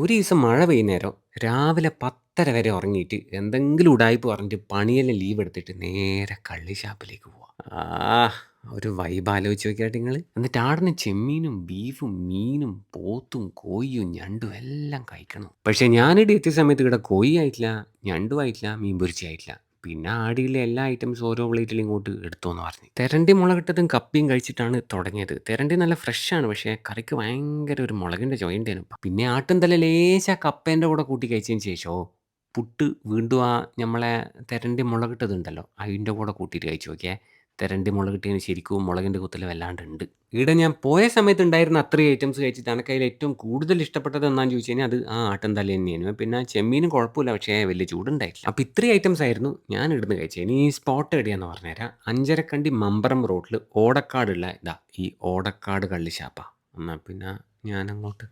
ഒരു ദിവസം മഴ പെയ്യുന്നേരം രാവിലെ പത്തര വരെ ഉറങ്ങിയിട്ട് എന്തെങ്കിലും ഉടായ്പ് പറഞ്ഞിട്ട് പണിയെല്ലാം ലീവ് എടുത്തിട്ട് നേരെ കള്ളി ഷാപ്പിലേക്ക് പോവാ. ആ ഒരു വൈബ് ആലോചിച്ച് നോക്കിയാട്ട് നിങ്ങൾ എന്നിട്ട് ആടന്ന് ചെമ്മീനും, ബീഫും, മീനും, പോത്തും, കോയിയും ഞണ്ടും എല്ലാം കഴിക്കണം. പക്ഷെ ഞാനിവിടെ എത്തിയ സമയത്ത് ഇവിടെ കോഴി ആയിട്ടില്ല, ഞണ്ടും ആയിട്ടില്ല, മീൻ പൊരിച്ചതും ആയിട്ടില്ല. പിന്നെ ആടിയിലെ എല്ലാ ഐറ്റംസും ഓരോ പ്ലേറ്റിൽ ഇങ്ങോട്ട് എടുത്തോന്ന് പറഞ്ഞു. തെരണ്ടി മുളകിട്ടതും കപ്പിയും കഴിച്ചിട്ടാണ് തുടങ്ങിയത്. തെരണ്ടി നല്ല ഫ്രഷാണ്. പക്ഷേ കറിക്ക് ഭയങ്കര ഒരു മുളകിന്റെ ആണ് പിന്നെ ആട്ടും തല ലേശം കപ്പേന്റെ കൂടെ കൂട്ടി കഴിച്ചതിന് ശേഷമോ പുട്ട് വീണ്ടും ആ നമ്മളെ തെരണ്ടി മുളകിട്ടതുണ്ടല്ലോ അതിന്റെ കൂടെ കൂട്ടിയിട്ട് കഴിച്ചു നോക്കിയേ. തെരണ്ടി മുളക് കിട്ടിയതിന് ശരിക്കും മുളകിന്റെ കുത്തൽ വല്ലാണ്ടുണ്ട്. ഇവിടെ ഞാൻ പോയ സമയത്ത് ഉണ്ടായിരുന്ന അത്രയും ഐറ്റംസ് കഴിച്ചിട്ട് അനക്കതിൽ ഏറ്റവും കൂടുതൽ ഇഷ്ടപ്പെട്ടത് എന്നാന്ന് ചോദിച്ചു കഴിഞ്ഞാൽ അത് ആ ആട്ടം തല തന്നെയായിരുന്നു പിന്നെ ചെമ്മീനും കുഴപ്പമില്ല. പക്ഷേ വലിയ ചൂടുണ്ടായിട്ടില്ല. അപ്പോൾ ഇത്രയും ഐറ്റംസ് ആയിരുന്നു ഞാൻ ഇവിടുന്ന് കഴിച്ചത്. ഇനി ഈ സ്പോട്ട് എവിടെയാന്ന് പറഞ്ഞുതരാം. അഞ്ചരക്കണ്ടി മമ്പറം റോഡിൽ ഓടക്കാടുള്ള ഇതാ ഈ ഓടക്കാട് കള്ളിശാപ്പ. എന്നാൽ പിന്നെ ഞാനങ്ങോട്ട്